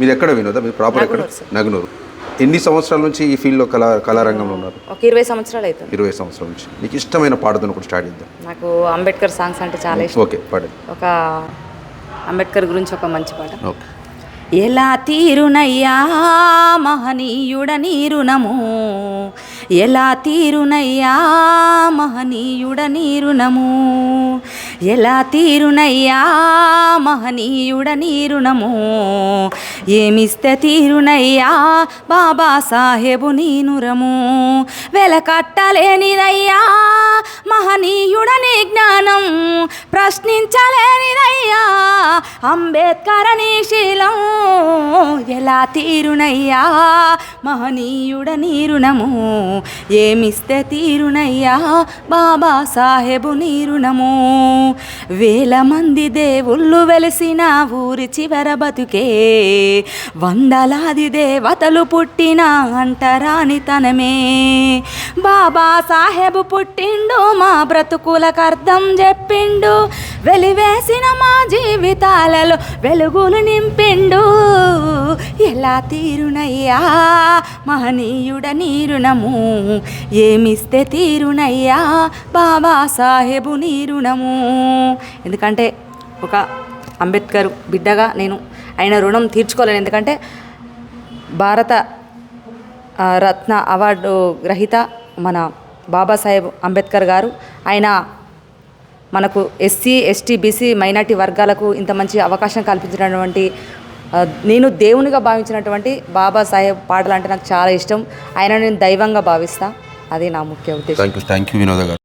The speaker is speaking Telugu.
మీది ఎక్కడ వినోదా? మీరు ప్రాపర్ ఎక్కడ? నగునూరు, ఎన్ని సంవత్సరాల నుంచి ఈ ఫీల్డ్లో కళా కళారంగంలో ఉన్నారు? ఒక ఇరవై సంవత్సరాలు అవుతుంది. ఇరవై సంవత్సరాల నుంచి. మీకు ఇష్టమైన పాటతో కూడా స్టార్ట్ చేద్దాం. నాకు అంబేద్కర్ సాంగ్స్ అంటే చాలా ఇష్టం. ఓకే పాడండి. ఒక అంబేద్కర్ గురించి ఒక మంచి పాట. ఓకే. ఎలా తీరునయ్యా మహనీయుడ నీరునము ఎలా తీరునయ్యా మహనీయుడ నీరునము ఎలా తీరునయ్యా? మహనీయుడ నీరునము ఏమిస్తే తీరునయ్యా? బాబా సాహెబు నీనురము. వెలకట్టలేనిదయ్యా మహనీయుడ నీ జ్ఞానం. ప్రశ్నించలే అంబేద్కర్ నీ శీలం ఎలా తీరునయ్యా? మహనీయుడ నీరుణము ఏమిస్తే తీరునయ్యా? బాబా సాహెబు నీరుణము వేల మంది దేవుళ్ళు వెలిసిన ఊరి చివర బతుకే వందలాది దేవతలు పుట్టిన అంటరానితనమే బాబా సాహెబు పుట్టిండు మా బ్రతుకులకు అర్థం చెప్పిండు వెలివేసిన మా జీవితాలలో వెలుగులు నింపిండు. ఎలా తీరునయ్యా? మహనీయుడ నీరుణము ఏమిస్తే తీరునయ్యా? బాబా సాహెబు నీరుణము ఎందుకంటే ఒక అంబేద్కర్ బిడ్డగా నేను ఆయన రుణం తీర్చుకోలేను. ఎందుకంటే భారత రత్న అవార్డు గ్రహీత మన బాబాసాహెబ్ అంబేద్కర్ గారు. ఆయన మనకు ఎస్సీ ఎస్టీ బీసీ మైనార్టీ వర్గాలకు ఇంత మంచి అవకాశం కల్పించినటువంటి నేను దేవునిగా భావించినటువంటి బాబాసాహెబ్ పాటలు అంటే నాకు చాలా ఇష్టం. ఆయన నేను దైవంగా భావిస్తా. అది నా ముఖ్య ఉద్దేశం. థ్యాంక్ యూ వినోద గారు